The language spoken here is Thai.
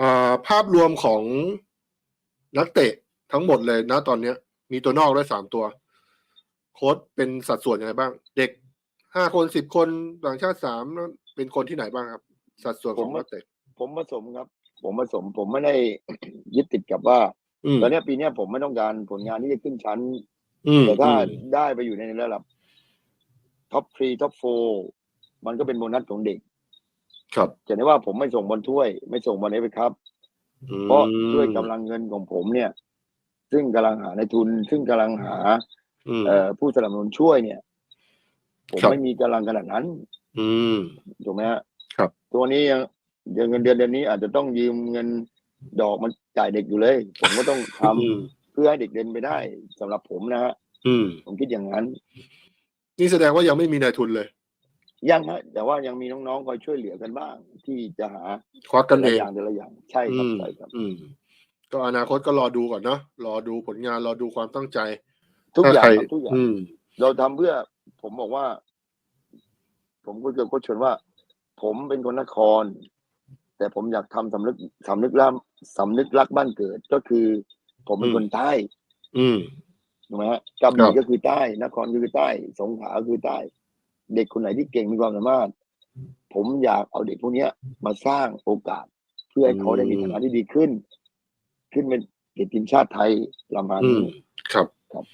อ่าภาพรวมของนักเตะทั้งหมดเลยนะตอนเนี้ย มีตัวนอกด้วยสามตัว โค้ชเป็นสัดส่วนยังไงบ้าง เด็กห้าคนสิบคนต่างชาติสามแล้วเป็นคนที่ไหนบ้างครับ สัดส่วนของนักเตะ ผมผสมครับ ผมผสม ผมไม่ได้ยึดติดกับว่าอืมตอนเนี้ยปีเนี้ยผมไม่ต้องการผลงานที่จะขึ้นชั้นอืมแต่ถ้าอืมได้ไปอยู่ในระดับท็อปทรีท็อปโฟมันก็เป็นโบนัสของเด็ก ครับจะได้ว่าผมไม่ส่งบอลถ้วย ไม่ส่งบอลเอฟเอครับอืมเพราะด้วยกำลังเงินของผมเนี่ย ซึ่งกำลังหาในทุน ซึ่งกำลังหาอืมเอ่อผู้สนับสนุนช่วยเนี่ย ผมครับไม่มีกำลังขนาดนั้น อืมถูกไหมฮะครับ ตัวนี้ยังยังเงินเดือนเดือนนี้อาจจะต้องยืมเงินดอกมันจ่ายเด็กอยู่เลย ผมก็ต้องทำอืมเพื่อให้เด็กเดินไปได้สำหรับผมนะฮะอืมผมคิดอย่างนั้น นี่แสดงว่ายังไม่มีนายทุนเลย ยังฮะแต่ว่ายังมีน้องๆคอยช่วยเหลือกันบ้าง ที่จะหาควักกันแต่เองละอย่างแต่ละอย่างใช่ครับอืมใช่ครับ อืม ก็อนาคตก็รอดูก่อนเนาะรอดูผลงานรอดูความตั้งใจ ทุกอย่างถ้ใครครับทุกอย่างอืมเราทำเพื่อ ผมบอกว่า ผมคุยกับโค้ชชวนว่า ผมเป็นคนนคร แต่ผมอยากทำสำนึกสำนึกรักสำนึกรักบ้านเกิดก็คือ ผมเป็นอืมคนใต้ อืมถูกไหมฮะกระบี่ครับก็คือใต้ นครก็คือใต้ สงขลาก็คือใต้ เด็กคนไหนที่เก่งมีความสามารถ ผมอยากเอาเด็กพวกเนี้ย มาสร้างโอกาส เพื่อให้เขาได้มีฐานะที่ดีขึ้น ขึ้นเป็นเด็กทีมชาติไทยประมาณนี้ครับครับ